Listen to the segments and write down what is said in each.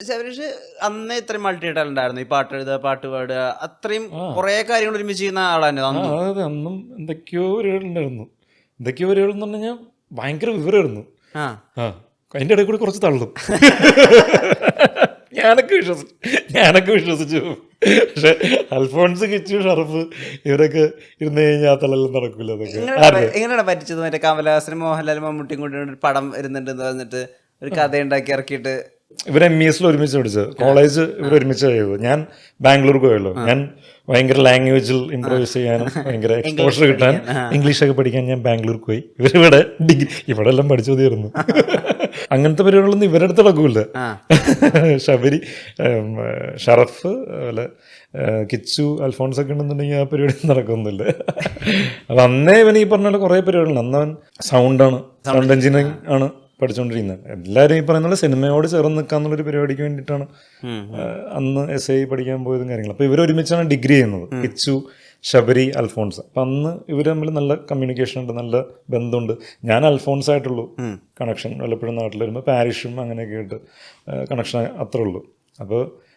ശബരീഷ് അന്ന് ഇത്രയും multi talent ഈ പാട്ട് എഴുതുക പാട്ട് പാടുക അത്രയും കുറെ കാര്യങ്ങൾ ഒരുമിച്ച് ചെയ്യുന്ന ആളാണ് അതായത് അന്ന്. എന്തൊക്കെയോ പരിപാടികളുണ്ടായിരുന്നു എന്തൊക്കെയോ വരികൾ എന്ന് പറഞ്ഞാൽ ഭയങ്കര വിവരമായിരുന്നു. ആ. അതിന്റെ ഇടയിൽ കൂടി കുറച്ച് തള്ളും. ഞാനൊക്കെ വിശ്വസിച്ചു ഞാനൊക്കെ വിശ്വസിച്ചു. പക്ഷെ അൽഫോൺസ് കിച്ചു ഷറഫ് ഇവരൊക്കെ ഇരുന്ന് കഴിഞ്ഞാൽ തള്ളെല്ലാം തള്ളലും നടക്കില്ല അതൊക്കെ. എങ്ങനെയാണ് പറ്റിച്ചത്? മറ്റേ കമലഹാസനും മോഹൻലാലും മമ്മൂട്ടിയും കൂടി ഒരു പടം വരുന്നുണ്ടെന്ന് പറഞ്ഞിട്ട് ഒരു കഥ ഉണ്ടാക്കി ഇറക്കിയിട്ട് ഇവർ എം ഇ എസിൽ ഒരുമിച്ച് പഠിച്ചത്. കോളേജ് ഇവർ ഒരുമിച്ച് ചെയ്തത്. ഞാൻ ബാംഗ്ലൂർ പോയല്ലോ ഞാൻ ഭയങ്കര ലാംഗ്വേജിൽ ഇമ്പ്രൂവൈസ് ചെയ്യാനും ഭയങ്കര എക്സ്പോഷർ കിട്ടാൻ ഇംഗ്ലീഷൊക്കെ പഠിക്കാൻ ഞാൻ ബാംഗ്ലൂർ പോയി. ഇവരിവിടെ ഡിഗ്രി ഇവിടെ എല്ലാം പഠിച്ചു തീർന്നു. അങ്ങനത്തെ പരിപാടികളൊന്നും ഇവരുടെ അടുത്ത് നടക്കൂല. ശബരി ഷറഫ് അല്ല കിച്ചു അൽഫോൺസ് ഒക്കെ ഉണ്ടെന്നുണ്ടെങ്കിൽ ആ പരിപാടി നടക്കുന്നില്ല. അപ്പം അന്നേ ഇവൻ ഈ പറഞ്ഞ പോലെ കുറേ പരിപാടികളുണ്ട്. സൗണ്ട് ആണ്. സൗണ്ടാണ് സൗണ്ട് എഞ്ചിനീയറിംഗ് ആണ്. പഠിച്ചുകൊണ്ടിരിക്കുന്നത് എല്ലാവരും ഈ പറയുന്ന സിനിമയോട് ചേർന്ന് നിൽക്കാന്നുള്ളൊരു പരിപാടിക്ക് വേണ്ടിയിട്ടാണ്. അന്ന് എസ് ഐ പഠിക്കാൻ പോയതും കാര്യങ്ങളും. അപ്പോൾ ഇവർ ഒരുമിച്ചാണ് ഡിഗ്രി ചെയ്യുന്നത്. കിച്ചു ശബരി അൽഫോൺസ്. അപ്പം അന്ന് ഇവർ തമ്മിൽ നല്ല കമ്മ്യൂണിക്കേഷൻ ഉണ്ട് നല്ല ബന്ധമുണ്ട്. ഞാൻ അൽഫോൺസ് ആയിട്ടുള്ളൂ. കണക്ഷൻ വല്ലപ്പോഴും നാട്ടിൽ വരുമ്പോൾ പാരിഷും അങ്ങനെയൊക്കെ ആയിട്ട് കണക്ഷൻ അത്രേ ഉള്ളൂ. അപ്പോൾ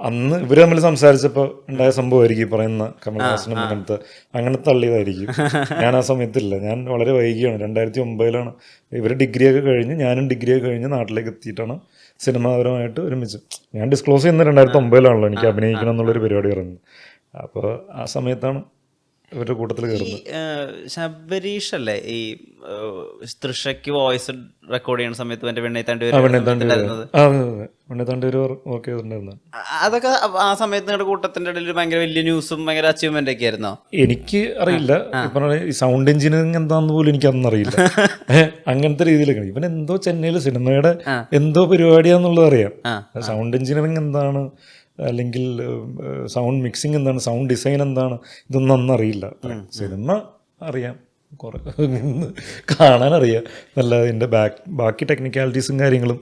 അന്ന് ഇവർ തമ്മിൽ സംസാരിച്ചപ്പോൾ ഉണ്ടായ സംഭവമായിരിക്കും ഈ പറയുന്ന കമൽഹാസനും അങ്ങനത്തെ അങ്ങനെ തള്ളിയതായിരിക്കും. ഞാൻ ആ സമയത്തില്ല. ഞാൻ വളരെ വൈകിയാണ്. രണ്ടായിരത്തി ഒമ്പതിലാണ്. ഇവർ ഡിഗ്രിയൊക്കെ കഴിഞ്ഞ് ഞാനും ഡിഗ്രിയൊക്കെ കഴിഞ്ഞ് നാട്ടിലേക്ക് എത്തിയിട്ടാണ് സിനിമാപരമായിട്ട് ഒരുമിച്ച്. ഞാൻ ഡിസ്ക്ലോസ് ചെയ്യുന്ന രണ്ടായിരത്തി ഒമ്പതിലാണല്ലോ എനിക്ക് അഭിനയിക്കണം എന്നുള്ളൊരു പരിപാടി പറയുന്നത് അപ്പോൾ ആ സമയത്താണ് ഇവരുടെ കൂട്ടത്തിൽ ശബരീഷ് അല്ലേ ഈ തൃഷയ്ക്ക് വോയിസ് റെക്കോർഡ് ചെയ്യുന്ന സമയത്ത് എന്റെ അതൊക്കെ ആ സമയത്ത് നിങ്ങളുടെ കൂട്ടത്തിന്റെ ഇടയിൽ ഭയങ്കര വലിയ ന്യൂസും ഭയങ്കര അച്ചീവ്മെന്റ് ഒക്കെ ആയിരുന്നോ? എനിക്ക് അറിയില്ല. ഈ സൗണ്ട് എഞ്ചിനീയറിംഗ് എന്താന്ന് പോലും എനിക്ക് അന്ന് അറിയില്ല. അങ്ങനത്തെ രീതിയിലൊക്കെ ഇവൻ എന്തോ ചെന്നൈയിലെ സിനിമയുടെ എന്തോ പരിപാടിയാന്നുള്ളത് അറിയാം. സൗണ്ട് എഞ്ചിനീയറിംഗ് എന്താണ്? അല്ലെങ്കിൽ സൗണ്ട് മിക്സിംഗ് എന്താണ് സൗണ്ട് ഡിസൈൻ എന്താണ് ഇതൊന്നും അന്നറിയില്ല. സിനിമ അറിയാം. കാണാൻ കാണാനറിയാം. നല്ല ഇതിന്റെ ബാക്ക് ബാക്കി ടെക്നിക്കാലിറ്റീസും കാര്യങ്ങളും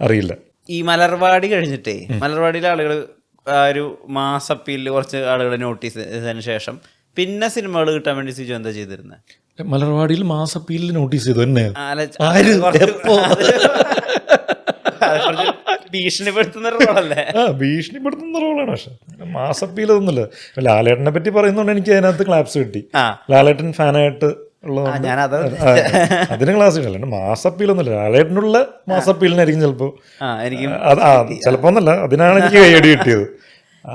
അറിയില്ല. ഈ മലർവാടി കഴിഞ്ഞിട്ടേ മലർവാടിയിലെ ആളുകൾ ആ ഒരു മാസ അപ്പീലിൽ കുറച്ച് ആളുകൾ നോട്ടീസ് ചെയ്തതിന് ശേഷം പിന്നെ സിനിമകൾ കിട്ടാൻ വേണ്ടി സിജു എന്താ ചെയ്തിരുന്നത് മലർവാടിയിൽ മാസപ്പീലിൽ നോട്ടീസ് ചെയ്തു തന്നെ. ആര്? എപ്പോ? ഭീഷണിപ്പെടുത്തുന്ന റോളല്ലേ ആ ഭീഷണിപ്പെടുത്തുന്ന റോളാണ് പക്ഷെ മാസപ്പീലൊന്നുമില്ല ലാലേട്ടനെ പറ്റി പറയുന്നതുകൊണ്ട് എനിക്ക് അതിനകത്ത് ക്ലാപ്സ് കിട്ടി. ലാലേട്ടൻ ഫാനായിട്ട് അതിന് ക്ലാസ് കിട്ടില്ല മാസപ്പീലൊന്നുമില്ല ലാലേട്ടനുള്ള മാസപ്പീലിനായിരിക്കും ചിലപ്പോ. ചിലപ്പോ ഒന്നല്ല. അതിനാണ് എനിക്ക് കൈയടി കിട്ടിയത്.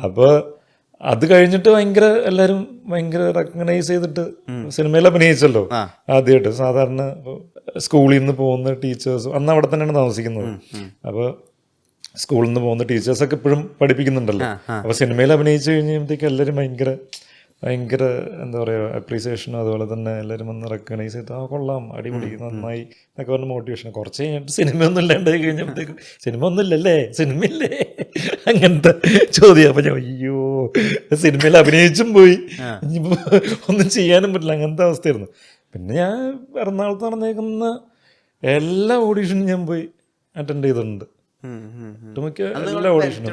അപ്പൊ അത് കഴിഞ്ഞിട്ട് ഭയങ്കര എല്ലാരും ഭയങ്കര റെക്കഗ്നൈസ് ചെയ്തിട്ട് സിനിമയിൽ അഭിനയിച്ചല്ലോ. ആദ്യമായിട്ട്. സാധാരണ സ്കൂളിൽ നിന്ന് പോകുന്ന ടീച്ചേഴ്സ് അന്ന് അവിടെ തന്നെയാണ് താമസിക്കുന്നത്. അപ്പോൾ സ്കൂളിൽ നിന്ന് പോകുന്ന ടീച്ചേഴ്സൊക്കെ ഇപ്പോഴും പഠിപ്പിക്കുന്നുണ്ടല്ലോ. അപ്പോൾ സിനിമയിൽ അഭിനയിച്ചു കഴിഞ്ഞപ്പോഴത്തേക്ക് എല്ലാവരും ഭയങ്കര ഭയങ്കര എന്താ പറയുക അപ്രീസിയേഷനും അതുപോലെ തന്നെ എല്ലാവരും വന്ന് റെക്കഗ്നൈസ് ചെയ്ത് ആ കൊള്ളാം അടിപൊളി നന്നായി എന്നൊക്കെ പറഞ്ഞ മോട്ടിവേഷൻ കുറച്ച് കഴിഞ്ഞിട്ട് സിനിമയൊന്നും ഇല്ലാണ്ടായി കഴിഞ്ഞപ്പോഴത്തേക്കും സിനിമ ഒന്നും ഇല്ലല്ലേ സിനിമയില്ലേ? അങ്ങനത്തെ ചോദ്യം. അപ്പം ഞാൻ അയ്യോ സിനിമയിൽ അഭിനയിച്ചും പോയി. ഇനിയിപ്പോൾ ഒന്നും ചെയ്യാനും പറ്റില്ല. അങ്ങനത്തെ അവസ്ഥയായിരുന്നു. പിന്നെ ഞാൻ എറണാകുളത്ത് നടന്നേക്കുന്ന എല്ലാ ഓഡീഷനും ഞാൻ പോയി അറ്റൻഡ് ചെയ്തിട്ടുണ്ട്. ഒട്ടുമിക്ക എല്ലാ ഓഡീഷനും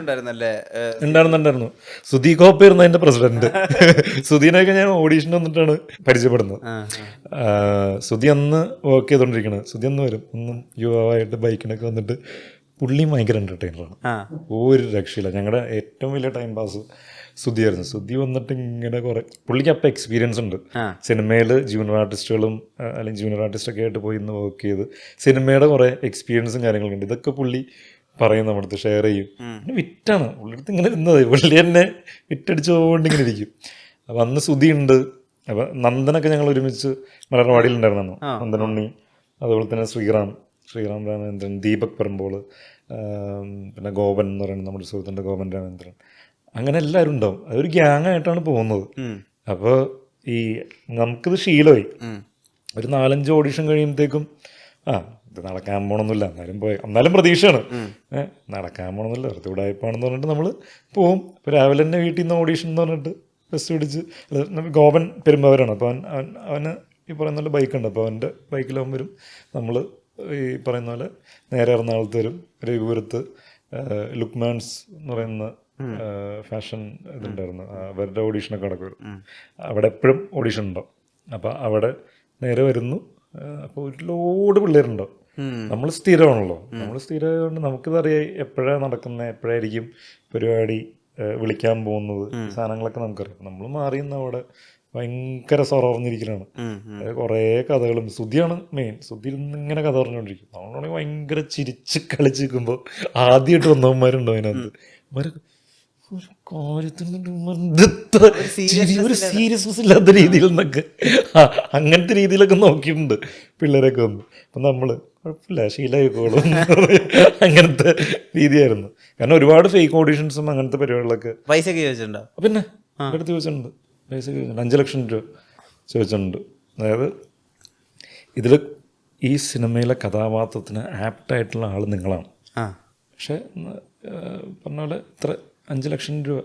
ഉണ്ടായിരുന്നുണ്ടായിരുന്നു. സുധി കോപ്പായിരുന്നു അതിന്റെ പ്രസിഡന്റ്. സുധീനൊക്കെ ഞാൻ ഓഡീഷൻ വന്നിട്ടാണ് പരിചയപ്പെടുന്നത്. സുധി അന്ന് വർക്ക് ചെയ്തോണ്ടിരിക്കണത് സുധി അന്ന് വരും. ഒന്നും യുവാവായിട്ട് ബൈക്കിനൊക്കെ വന്നിട്ട് പുള്ളി ഭയങ്കര എന്റർടൈനറാണ് ഒരു രക്ഷയില്ല. ഞങ്ങളുടെ ഏറ്റവും വലിയ ടൈം പാസ് സുധിയായിരുന്നു. സുധി വന്നിട്ട് ഇങ്ങനെ കുറെ പുള്ളിക്ക് അപ്പം എക്സ്പീരിയൻസ് ഉണ്ട്. സിനിമയിൽ ജൂനിയർ ആർട്ടിസ്റ്റുകളും അല്ലെങ്കിൽ ജൂനിയർ ആർട്ടിസ്റ്റൊക്കെ ആയിട്ട് പോയി ഇന്ന് വർക്ക് ചെയ്ത് സിനിമയുടെ കുറേ എക്സ്പീരിയൻസും കാര്യങ്ങളും ഉണ്ട്. ഇതൊക്കെ പുള്ളി പറയും നമ്മുടെ അടുത്ത് ഷെയർ ചെയ്യും പിന്നെ വിറ്റാണ്. പുള്ളിയടുത്ത് ഇങ്ങനെ ഇരുന്നത്. പുള്ളി തന്നെ വിറ്റടിച്ചുകൊണ്ട് ഇങ്ങനെ ഇരിക്കും അപ്പം അന്ന് സുധി ഉണ്ട്. അപ്പം നന്ദനൊക്കെ ഞങ്ങൾ ഒരുമിച്ച് മലർവാടിയിലുണ്ടായിരുന്നു നന്ദനുണ്ണി അതുപോലെ തന്നെ ശ്രീറാം. ശ്രീറാം രാമചന്ദ്രൻ ദീപക് പറമ്പോൾ പിന്നെ ഗോപൻ എന്ന് പറയുന്നത് നമ്മുടെ സുഹൃത്തിന്റെ ഗോപൻ രാമചന്ദ്രൻ. അങ്ങനെ എല്ലാവരും ഉണ്ടാവും. അതൊരു ഗ്യാങ് ആയിട്ടാണ് പോകുന്നത്. അപ്പോൾ ഈ നമുക്കിത് ശീലമായി. ഒരു നാലഞ്ച് ഓഡിഷൻ കഴിയുമ്പോഴത്തേക്കും ആ ഇത് നടക്കാൻ പോകണമെന്നില്ല എന്നാലും പോയി. എന്നാലും പ്രതീക്ഷയാണ്. നടക്കാൻ പോകണമെന്നില്ല വെറുതെ ഉടായ്പാണെന്ന് പറഞ്ഞിട്ട് നമ്മൾ പോവും. ഇപ്പോൾ രാവിലെ തന്നെ വീട്ടിൽ നിന്ന് ഓഡീഷൻ എന്ന് പറഞ്ഞിട്ട് ബസ് പിടിച്ച് ഗോപൻ പെരുമ്പവരാണ്. അപ്പോൾ അവൻ അവൻ അവന് ഈ പറയുന്ന പോലെ ബൈക്കുണ്ട് അപ്പോൾ അവന്റെ ബൈക്കിലാവും വരും. നമ്മൾ ഈ പറയുന്ന പോലെ നേരെ എറണാകുളത്ത് വരും. രഘുപുരത്ത് ലുക്മാൻസ് എന്ന് പറയുന്ന ഫാഷൻ ഇതുണ്ടായിരുന്നു. അവരുടെ ഓഡീഷനൊക്കെ നടക്കും. അവിടെ എപ്പോഴും ഓഡീഷൻ ഉണ്ടാവും. അപ്പോൾ അവിടെ നേരെ വരുന്നു. അപ്പോൾ ഒരു ലോഡ് പിള്ളേരുണ്ടാവും നമ്മൾ സ്ഥിരമാണല്ലോ. നമ്മൾ സ്ഥിരമായതുകൊണ്ട് നമുക്കിതറിയാം എപ്പോഴാണ് നടക്കുന്നത് എപ്പോഴായിരിക്കും പരിപാടി വിളിക്കാൻ പോകുന്നത് സാധനങ്ങളൊക്കെ നമുക്കറിയാം. നമ്മൾ മാറിയെന്ന് അവിടെ ഭയങ്കര സൊറഞ്ഞിരിക്കലാണ് കുറേ കഥകളും സുധിയാണ് മെയിൻ സുധി നിന്ന് ഇങ്ങനെ കഥ പറഞ്ഞുകൊണ്ടിരിക്കും നമ്മളാണെങ്കിൽ ഭയങ്കര ചിരിച്ച് കളിച്ച് നിൽക്കുമ്പോൾ ആദ്യമായിട്ട് വന്നവന്മാരുണ്ടോ അതിനകത്ത്. ഒരു സീരിയസ്നെസ് ഇല്ലാത്ത രീതിയിൽ നിന്നൊക്കെ. അങ്ങനത്തെ രീതിയിലൊക്കെ നോക്കിയിട്ടുണ്ട് പിള്ളേരൊക്കെ വന്ന്. അപ്പം നമ്മൾ കുഴപ്പമില്ല ശീലമായിക്കോളും അങ്ങനത്തെ രീതിയായിരുന്നു. കാരണം ഒരുപാട് ഫേക്ക് ഓഡീഷൻസും അങ്ങനത്തെ പരിപാടികളൊക്കെ. പൈസ ഒക്കെ ചോദിച്ചിട്ടുണ്ടോ? പിന്നെ എടുത്ത് ചോദിച്ചിട്ടുണ്ട്. പൈസ ചോദിച്ചിട്ടുണ്ട്. അഞ്ച് ലക്ഷം രൂപ ചോദിച്ചിട്ടുണ്ട്. അതായത് ഇതിൽ ഈ സിനിമയിലെ കഥാപാത്രത്തിന് ആപ്റ്റായിട്ടുള്ള ആൾ നിങ്ങളാണ്. പക്ഷെ പറഞ്ഞ പോലെ ഇത്ര അഞ്ച് ലക്ഷം രൂപ.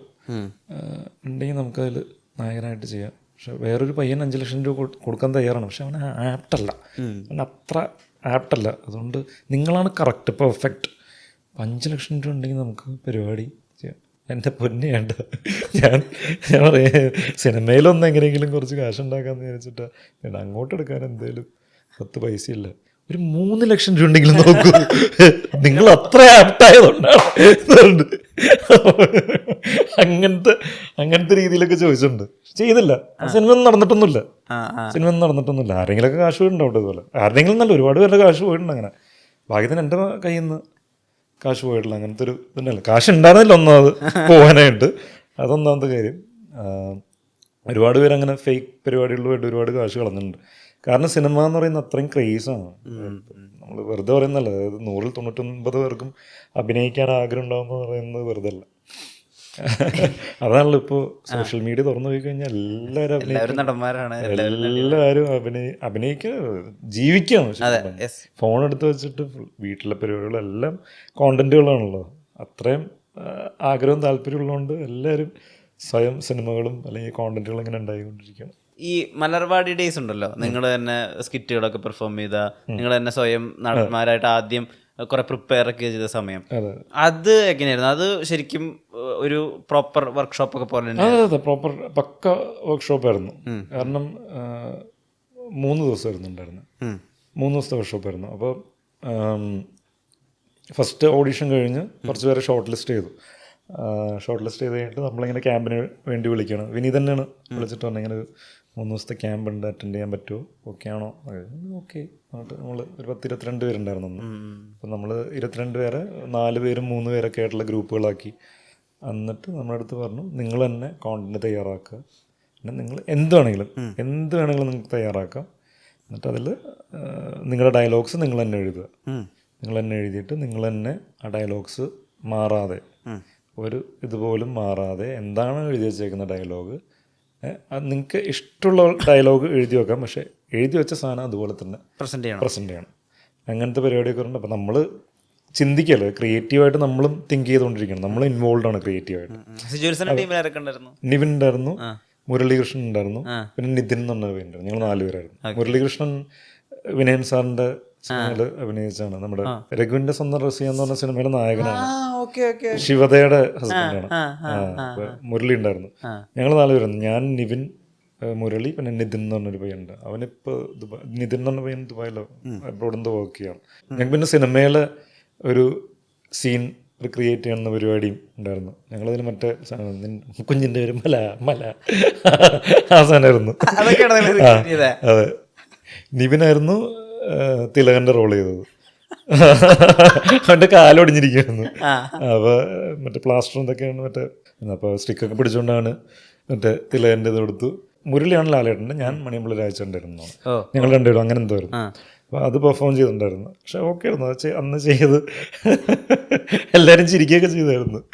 ഉണ്ടെങ്കിൽ നമുക്കതിൽ നായകനായിട്ട് ചെയ്യാം. പക്ഷെ വേറൊരു പയ്യൻ അഞ്ച് ലക്ഷം രൂപ കൊടുക്കാൻ തയ്യാറാണ്. പക്ഷെ അവൻ ആപ്റ്റല്ല. അവൻ അത്ര ആപ്റ്റല്ല. അതുകൊണ്ട് നിങ്ങളാണ് കറക്റ്റ് പെർഫെക്റ്റ്. അഞ്ച് ലക്ഷം രൂപ ഉണ്ടെങ്കിൽ നമുക്ക് പരിപാടി ചെയ്യാം. എന്റെ പൊന്നെ വേണ്ട. ഞാൻ ഞാൻ പറയാ സിനിമയിലൊന്നും എങ്ങനെയെങ്കിലും കുറച്ച് കാശ് ഉണ്ടാക്കാമെന്ന് വിചാരിച്ചിട്ടാണ് അങ്ങോട്ട് എടുക്കാൻ എന്തേലും പത്ത് പൈസയില്ല. ഒരു മൂന്ന് ലക്ഷം രൂപ ഉണ്ടെങ്കിലും നോക്കൂ. നിങ്ങൾ അത്ര ആപ്റ്റായതുകൊണ്ടാണ് അങ്ങനത്തെ അങ്ങനത്തെ രീതിയിലൊക്കെ ചോദിച്ചിട്ടുണ്ട്. ചെയ്തില്ല. സിനിമ ഒന്നും നടന്നിട്ടൊന്നുമില്ല സിനിമ ഒന്നും നടന്നിട്ടൊന്നുമില്ല. ആരെങ്കിലുമൊക്കെ കാശ് പോയിട്ടുണ്ടാവും ഇതുപോലെ. ആരുടെങ്കിലും നല്ല ഒരുപാട് പേരുടെ കാശ് പോയിട്ടുണ്ട് അങ്ങനെ. ഭാഗ്യത്തിന് എന്റെ കയ്യിൽ നിന്ന് കാശ് പോയിട്ടില്ല. അങ്ങനത്തെ ഒരു ഇതുണ്ടല്ലോ. കാശ് ഉണ്ടായിരുന്നില്ല ഒന്നാമത് പോകാനായിട്ട്. അതൊന്നാമത്തെ കാര്യം. ഒരുപാട് പേര് അങ്ങനെ ഫേക്ക് പരിപാടികളിലുമായിട്ട് ഒരുപാട് കാശ് കളഞ്ഞിട്ടുണ്ട്. കാരണം സിനിമ എന്ന് പറയുന്നത് അത്രയും ക്രേസാണ് നമ്മൾ വെറുതെ പറയുന്നല്ല അതായത് നൂറിൽ തൊണ്ണൂറ്റൊൻപത് പേർക്കും അഭിനയിക്കാൻ ആഗ്രഹം ഉണ്ടാകുമ്പോൾ പറയുന്നത് വെറുതെ അല്ല. അതാണല്ലോ ഇപ്പോൾ സോഷ്യൽ മീഡിയ തുറന്നു പോയി കഴിഞ്ഞാൽ എല്ലാവരും നടന്മാരാണ്. എല്ലാവരും അഭിനയി അഭിനയിക്കുക ജീവിക്കുകയാണ് ഫോൺ എടുത്ത് വെച്ചിട്ട് വീട്ടിലെ പരിപാടികളെല്ലാം കോണ്ടന്റുകളാണല്ലോ അത്രയും ആഗ്രഹം ആഗ്രഹവും താല്പര്യമുള്ളതുകൊണ്ട് എല്ലാവരും സ്വയം സിനിമകളും അല്ലെങ്കിൽ കോണ്ടന്റുകളും ഇങ്ങനെ ഉണ്ടായിക്കൊണ്ടിരിക്കുകയാണ്. ഈ മലർവാടി ഡേയ്സ് ഉണ്ടല്ലോ. നിങ്ങൾ തന്നെ സ്കിറ്റുകളൊക്കെ പെർഫോം ചെയ്ത നിങ്ങൾ തന്നെ സ്വയം നടന്മാരായിട്ട് ആദ്യം കുറെ പ്രിപ്പയർ ഒക്കെ ചെയ്ത സമയം. അതെ എങ്ങനെയായിരുന്നു? അത് ശരിക്കും ഒരു പ്രോപ്പർ വർക്ക്ഷോപ്പ് ഒക്കെ പോലെ അതെ പ്രോപ്പർ പക്ക വർക്ക്ഷോപ്പ് ആയിരുന്നു. കാരണം മൂന്ന് ദിവസമായിരുന്നു ഉണ്ടായിരുന്നു. മൂന്ന് ദിവസത്തെ വർക്ക്ഷോപ്പ് ആയിരുന്നു. അപ്പോൾ ഫസ്റ്റ് ഓഡിഷൻ കഴിഞ്ഞ് കുറച്ച് പേരെ ഷോർട്ട് ലിസ്റ്റ് ചെയ്തു. ഷോർട്ട് ലിസ്റ്റ് ചെയ്ത് കഴിഞ്ഞിട്ട് നമ്മളിങ്ങനെ ക്യാമ്പിന് വേണ്ടി വിളിക്കണം. വിനീത് തന്നെയാണ് വിളിച്ചിട്ട് പറഞ്ഞു ഇങ്ങനെ ഒരു മൂന്ന് ദിവസത്തെ ക്യാമ്പ് ഉണ്ട് അറ്റൻഡ് ചെയ്യാൻ പറ്റുമോ? ഓക്കെ ആണോ? ഓക്കെ എന്നിട്ട് നമ്മൾ ഒരു പത്ത് ഇരുപത്തിരണ്ട് പേരുണ്ടായിരുന്നു അന്ന്. അപ്പം നമ്മൾ ഇരുപത്തിരണ്ട് പേരെ നാല് പേരും മൂന്ന് പേരൊക്കെ ആയിട്ടുള്ള ഗ്രൂപ്പുകളാക്കി. എന്നിട്ട് നമ്മുടെ അടുത്ത് പറഞ്ഞു നിങ്ങൾ തന്നെ കോണ്ടന്റ് തയ്യാറാക്കുക. പിന്നെ നിങ്ങൾ എന്ത് വേണമെങ്കിലും എന്ത് വേണമെങ്കിലും നിങ്ങൾക്ക് തയ്യാറാക്കാം. എന്നിട്ട് അതിൽ നിങ്ങളുടെ ഡയലോഗ്സ് നിങ്ങൾ തന്നെ എഴുതുക. നിങ്ങൾ തന്നെ എഴുതിയിട്ട് നിങ്ങൾ തന്നെ ആ ഡയലോഗ്സ് മാറാതെ ഒരു ഇതുപോലും മാറാതെ എന്താണ് എഴുതി വെച്ചേക്കുന്ന ഡയലോഗ് നിങ്ങൾക്ക് ഇഷ്ടമുള്ള ഡയലോഗ് എഴുതി വെക്കാം. പക്ഷേ എഴുതി വെച്ച സാധനം അതുപോലെ തന്നെ പ്രസന്റ് ചെയ്യണം. പ്രസന്റ് ചെയ്യണം. അങ്ങനത്തെ പരിപാടിയൊക്കെ ഉണ്ട്. അപ്പോൾ നമ്മൾ ചിന്തിക്കല്ലോ? ക്രിയേറ്റീവായിട്ട് നമ്മളും തിങ്ക് ചെയ്തുകൊണ്ടിരിക്കണം. നമ്മൾ ഇൻവോൾവ് ആണ് ക്രിയേറ്റീവായിട്ട് നിവിൻ ഉണ്ടായിരുന്നു. മുരളീകൃഷ്ണൻ ഉണ്ടായിരുന്നു. പിന്നെ നിതിൻ എന്ന് പറഞ്ഞ പേരുണ്ടായിരുന്നു ഞങ്ങൾ നാലുപേരായിരുന്നു മുരളീകൃഷ്ണൻ വിനയൻ സാറിന്റെ സിനിമയിൽ അഭിനയിച്ചാണ് നമ്മുടെ രഘുവിന്റെ സ്വന്തം റസിയ എന്ന് പറഞ്ഞ സിനിമയിലെ നായകനാണ്. ശിവതയുടെ ഹസ്ബൻഡാണ് മുരളി ഉണ്ടായിരുന്നു. ഞങ്ങൾ നാലുപേരായിരുന്നു ഞാൻ നിവിൻ മുരളി പിന്നെ നിതിൻ എന്ന് പറഞ്ഞൊരു പയ്യുണ്ട് അവനിപ്പോൾ ദുബായ് നിതിൻ എന്ന് പറഞ്ഞ പയ്യൻ ദുബായിലോ അബ്രോഡിൽ നിന്ന് വർക്ക് ചെയ്യാണ്. ഞങ്ങൾക്ക് പിന്നെ സിനിമയിലെ ഒരു സീൻ ക്രിയേറ്റ് ചെയ്യുന്ന പരിപാടിയും ഉണ്ടായിരുന്നു. ഞങ്ങളതിന് മറ്റേ കുഞ്ഞിന്റെ പേര് മല മല. ആ സാധനമായിരുന്നു? അതെ. നിവിനായിരുന്നു തിലകന്റെ റോൾ ചെയ്തത്. അവന്റെ കാലൊടിഞ്ഞിരിക്കുന്നു. അപ്പൊ മറ്റേ പ്ലാസ്റ്റർ എന്തൊക്കെയാണ് മറ്റേ അപ്പൊ സ്റ്റിക്കൊക്കെ പിടിച്ചുകൊണ്ടാണ് മറ്റേ തിലകന്റെ ഇത് കൊടുത്തു. മുരളിയാണ് ലാലേട്ടന്റെ ഞാൻ മണിയമ്പളി രാജച്ചുണ്ടായിരുന്നു ഞങ്ങൾ രണ്ടുപേരും അങ്ങനെ എന്തോ ആയിരുന്നു. അപ്പോൾ അത് പെർഫോം ചെയ്തിട്ടുണ്ടായിരുന്നു. പക്ഷെ ഓക്കെ ആയിരുന്നു. അത് അന്ന് ചെയ്ത് എല്ലാവരും ചിരിക്കുകയൊക്കെ ചെയ്തായിരുന്നു.